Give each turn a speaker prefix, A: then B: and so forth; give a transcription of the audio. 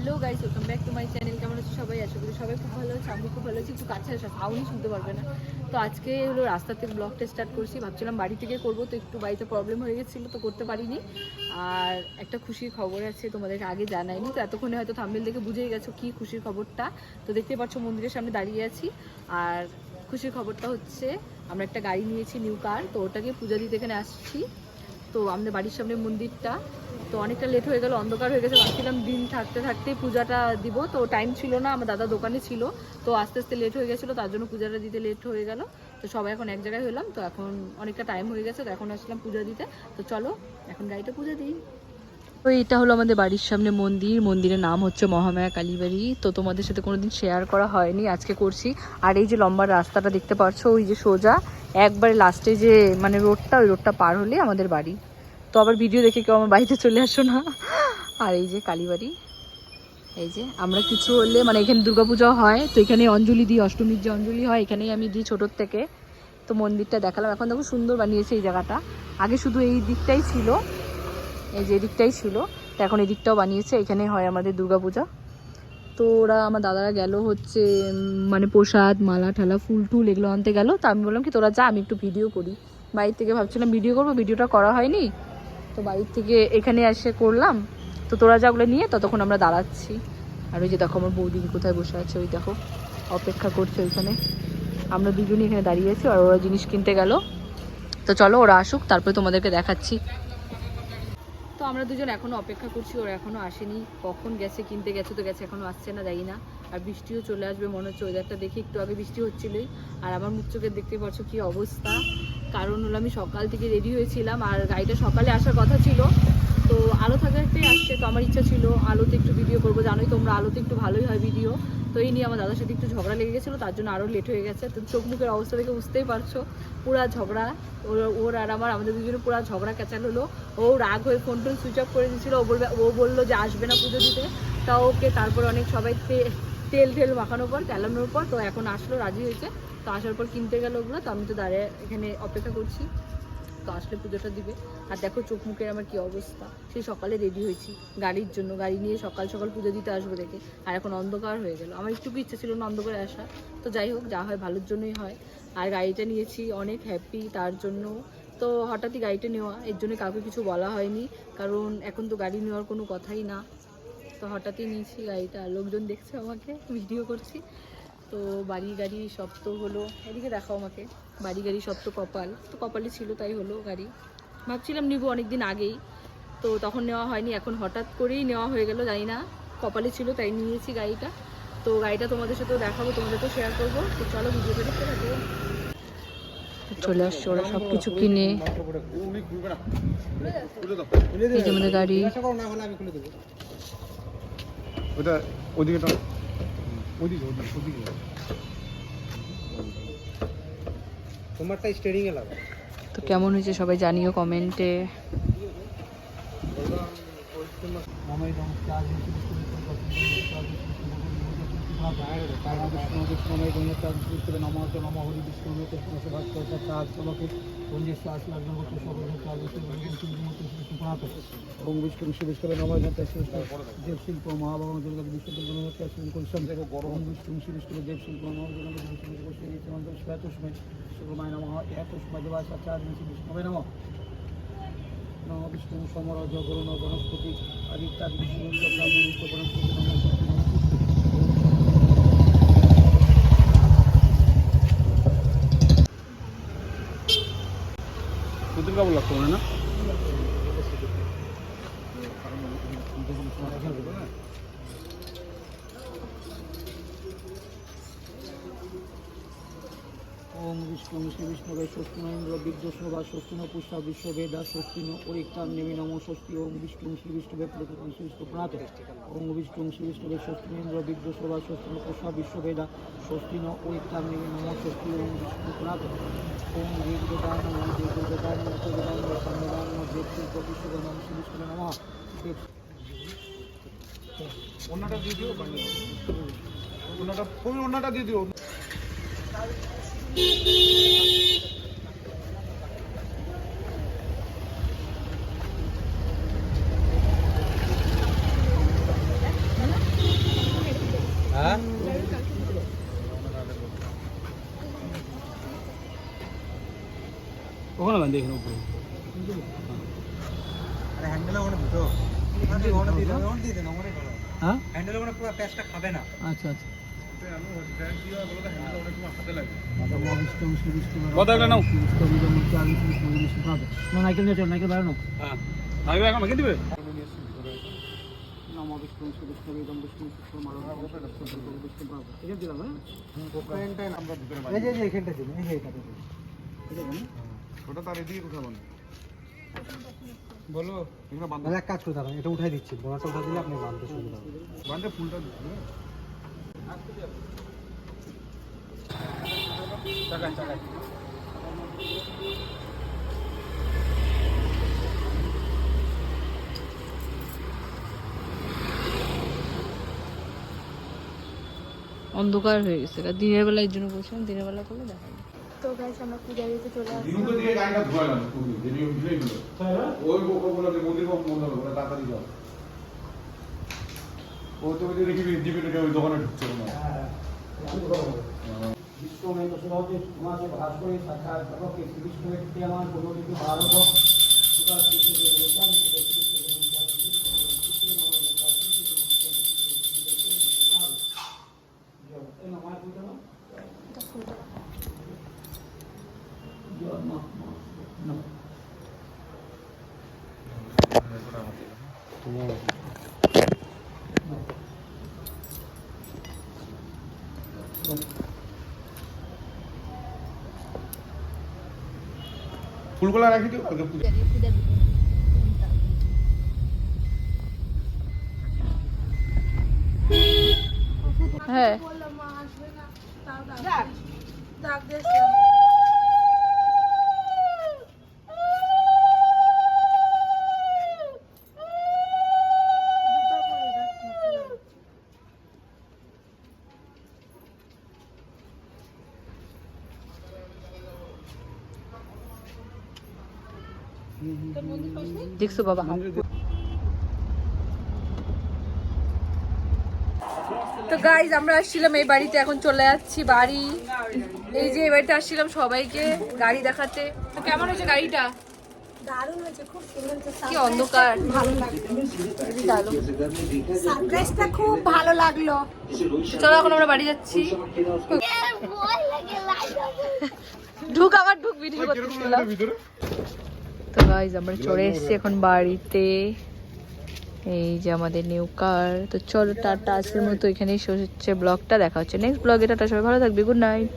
A: Hello guys welcome back to my channel কেমন আছে সবাই? আশা করি সবাই খুব ভালো আছে, আমি খুব ভালো আছি। একটু কাছে আসা সাউন্ড শুনতে পারবে না। তো আজকে হলো রাস্তা থেকে ব্লগটা স্টার্ট করছি। ভাবছিলাম বাড়ি থেকে করব, তো একটু বাড়িতে প্রবলেম হয়ে গেছিল, তো করতে পারিনি। আর একটা খুশির খবর আছে, তোমাদেরকে আগে জানাইনি। তো এতক্ষণে হয়তো থাম্বেল দেখে বুঝেই গেছো কি খুশির খবরটা। তো দেখতে পাচ্ছ মন্দিরের সামনে দাঁড়িয়ে আছি। আর খুশির খবরটা হচ্ছে, আমরা একটা গাড়ি নিয়েছি নিউ কার তো ওটাকে পূজা দিতে এখানে আসছি। তো আমাদের বাড়ির সামনে মন্দিরটা। তো অনেকটা লেট হয়ে গেল, অন্ধকার হয়ে গেছে, ভাবছিলাম দিন থাকতে থাকতেই পূজাটা দিব। তো টাইম ছিল না, আমার দাদা দোকানে ছিল। তো আস্তে আস্তে লেট হয়ে গেছিল, তার জন্য পূজাটা দিতে লেট হয়ে গেল। তো সবাই এখন এক জায়গায় হলাম, তো এখন অনেকটা টাইম হয়ে গেছে, তো এখন আসলাম পূজা দিতে। তো চলো, এখন গাড়িটা পূজা দিই। তো এটা হলো আমাদের বাড়ির সামনে মন্দির। মন্দিরের নাম হচ্ছে মহামায়া কালীবাড়ি। তো তোমাদের সাথে কোনোদিন শেয়ার করা হয়নি, আজকে করছি। আর এই যে লম্বা রাস্তাটা দেখতে পাচ্ছ ওই যে সোজা, একবারে লাস্টে যে মানে রোডটা ওই রোডটা পার হলে আমাদের বাড়ি। তো আবার ভিডিও দেখে কেউ আমার বাড়িতে চলে আসো না। আর এই যে কালীবাড়ি, এই যে আমরা কিছু হলে মানে এখানে দুর্গাপূজা হয়, তো এখানে অঞ্জলি দিই, অষ্টমীর যে অঞ্জলি হয়, এখানেই আমি দিই ছোটোর থেকে। তো মন্দিরটা দেখালাম, এখন দেখো সুন্দর বানিয়েছে এই জায়গাটা। আগে শুধু এই দিকটাই ছিল, এই যে এদিকটাই ছিল, তো এখন এদিকটাও বানিয়েছে, এখানে হয় আমাদের দুর্গাপূজা। তো ওরা আমার দাদারা গেল হচ্ছে মানে প্রসাদ, মালা, ঠালা, ফুল টুল এগুলো আনতে গেল। তো আমি বললাম কি, তোরা যা, আমি একটু ভিডিও করি। বাড়ির থেকে ভাবছিলাম, ভিডিও করব? ভিডিওটা করা হয়নি। তো বাড়ির থেকে এখানে এসে করলাম। তো তোরা যাগুলো নিয়ে ততক্ষণ আমরা দাঁড়াচ্ছি। আর ওই যে দেখো আমার বৌদি কোথায় বসে আছে, ওই দেখো, অপেক্ষা করছে ওইখানে। আমরা দুজনই এখানে দাঁড়িয়ে আছি, আর ওরা জিনিস কিনতে গেল। তো চলো ওরা আসুক, তারপরে তোমাদেরকে দেখাচ্ছি। তো আমরা দুজন এখনও অপেক্ষা করছি, ওরা এখনও আসেনি। কখন গেছে, কিনতে গেছে তো গেছে, এখনও আসছে না, জানি না। আর বৃষ্টিও চলে আসবে, মনে হচ্ছে ওয়েদারটা দেখে একটু আগে বৃষ্টি হচ্ছিলই। আর আমার মুখ চোখের দেখতে পাচ্ছ কি অবস্থা। কারণ হলো আমি সকাল থেকে রেডি হয়েছিলাম আর গাড়িটা সকালে আসার কথা ছিল। তো আলো থাকাতেই আসছে তো আমার ইচ্ছা ছিল, আলোতে একটু ভিডিও করব। জানোই তোমরা আলোতে একটু ভালোই হয় ভিডিও তো এই নিয়ে আমার দাদার সাথে একটু ঝগড়া লেগে গেছিল, তার জন্য আরও লেট হয়ে গেছে। তো চোখ মুখের অবস্থা দেখে বুঝতেই পারছ, পুরা ঝগড়া। ওর ওর আর আমার, আমাদের দুজনে পুরা ঝগড়া ক্যাচাল হলো। ও রাগ হয়ে ফোন টোন সুইচ অফ করে দিয়েছিলো। ও বলবে, ও বলল যে আসবে না পুজো দিতে। তা ওকে তারপর অনেক সবাই তেল টেল মাখানোর পর তেলানোর পর তো এখন আসলো, রাজি হয়েছে। তো আসার পর কিনতে গেল ওগুলো, তো আমি তো দাঁড়িয়ে এখানে অপেক্ষা করছি। তো আসলে পুজোটা দিবে। আর দেখো চোখ মুখের আমার কি অবস্থা। সেই সকালে রেডি হয়েছি গাড়ির জন্য। গাড়ি নিয়ে সকাল সকাল পুজো দিতে আসব দেখে। আর এখন অন্ধকার হয়ে গেল। আমার একটু ইচ্ছে ছিল না অন্ধকারে আসা। তো যাই হোক, যা হয় ভালোর জন্যই হয়। আর গাড়িটা নিয়েছি অনেক হ্যাপি তার জন্য। তো হঠাৎই গাড়িটা নেওয়া। এর জন্য কাউকে কিছু বলা হয়নি। কারণ এখন তো গাড়ি নেওয়ার কোনো কথাই না। তো হঠাৎই নিয়েছি গাড়িটা। লোকজন দেখছে আমাকে ভিডিও করছি। তো বাড়ি গাড়ি সব তো হলো। এদিকে দেখাও আমাকে। বাড়ি গাড়ি সব তো কপাল। তো কপালে ছিল, তাই হলো গাড়ি। ভাবছিলাম নিব অনেক দিন আগেই। তো তখন নেওয়া হয়নি। এখন হঠাৎ করেই নেওয়া হয়ে গেল, জানি না। কপালে ছিল, তাই নিয়েছি গাড়িটা। তো গাড়িটা তোমাদের সাথেও দেখাবো তোমাদেরকেও শেয়ার করব। তো চলো ভিডিওটা দেখতে চলে আসছে ওরা সব কিছু কিনে গাড়ি।
B: ওদিকে ওদিকে ওদিকে।
C: তোমারটা স্টিয়ারিং এ লাগা
A: তো কেমন হয়েছে সবাই জানিও কমেন্টে
C: মামাই ওম বিষ্ণু শিবেশ্বর নমঃ দেব শিল্প মহাভবন দুর্গা বিশ্বকর্ম থেকে গরম বিষ্ণু দেব শিল্প মহাভবন শ্বেতস্ময় শুক্রমায় নমঃ একস্ময় দেবাচার্য বিষ্ণুবে নমঃ নম বিষ্ণু সমর জগরুণ বনস্পতি আদিত্যাদি বিষ্ণু বনস্পতি নমঃ
B: না
C: ওম বিষ্ণু, শ্রী বিষ্ণুরে ষষ্ঠীন ইন্দ্র বিদ্যস্ন বা ষষ্ঠীন পুষ্পা বিশ্ববেদা ষষ্ঠীন পরীক্ষার নেমে নম ষষ্ঠী ওম বিষ্ণু, শ্রী বিষ্ণুবে প্রকৃতি শ্রী বিষ্ণু প্রণাত ওম বিষ্ণু, শ্রী বিষ্ণুরে ষষ্ঠীন ইন্দ্র বিদ্যস্ন বা ষষ্ঠীন পুষ্পা বিশ্ববেদা ষষ্ঠীন পরীক্ষার নেমে নম ষষ্ঠী ওম বিষ্ণু প্রণাত ওম দেব দেবায় নম দেব নম সামবেদায় নম দেব শিল্প বিশ্ববে নম, শ্রী বিষ্ণু নম। দেব
B: অন্যটা দিয়ে দিও অন্যটা ফুল অন্যটা দিয়ে দিও। হ্যাঁ? ওখানে বান্ধি এখানে উপরে।
D: হ্যান্ডেল ওখানে দিতো ওখানে ওখানে
C: হ্যাঁ?
D: হ্যান্ডেল ওখানে পুরো প্যাচটা খাবে না।
C: আচ্ছা আচ্ছা।
B: আমি
C: হসপিটাল কি বলতো হ্যান্ডেল
B: কত একটা নাও?
C: না নাইকেল নিয়ে চল নাইকেল বাড়ানো
B: হ্যাঁ। আমি এখন দিবে?
C: হ্যাঁ
B: বলো বান্ধে
D: এক কাজ করে দাঁড়ান এটা উঠাই দিচ্ছি। বোনাটা উঠাই দিলে আপনি বাঁধতে সুবিধা হবে।
B: বান্ধে ফুলটা দিচ্ছে
A: অন্ধকার হয়ে গেছে। দিনের বেলা এর জন্য বলছিলাম দিনের বেলা করলে দেখা যাবে।
E: তো গাইস আমরা পূজা দিতে চলে আসছি
F: নিউকে দিয়ে গাড়িটা ধোয়ালাম মন্দির বন্ধ তাড়াতাড়ি যাও। ও রেখে জিপিটাকে ওই দোকানে ঢুকছে না
C: विश्व में दुष्णोति धुआँ से भाषण साक्षात करो कि विश्व में क्रियामान गुणों के भारत हो
E: Thank you.
F: ফুলগুলা রাখি তো আগে পুজো।
A: হ্যাঁ। দেখছ বাবা তো গাইজ আমরা আসছিলাম এই বাড়িতে এখন চলে যাচ্ছি বাড়ি। এই যে এই বাড়িতে আসছিলাম সবাইকে গাড়ি দেখাতে। তো কেমন হয়েছে গাড়িটা?
E: দারুণ হয়েছে খুব সুন্দর হয়েছে
A: কি অন্ধকার।
E: খুব ভালো লাগল।
A: চলো এখন আমরা বাড়ি যাচ্ছি। ঢুক আবার ঢুক ভিডিও
F: ভিতরে?
A: তো গাইজ আমরা চলে এসেছি এখন বাড়িতে। এই যে আমাদের নিউ কার তো চলো টাটা আজকের মতো এখানেই শেষ হচ্ছে ব্লগটা দেখা হচ্ছে নেক্সট ব্লগে টাটা সবাই ভালো থাকবে গুড নাইট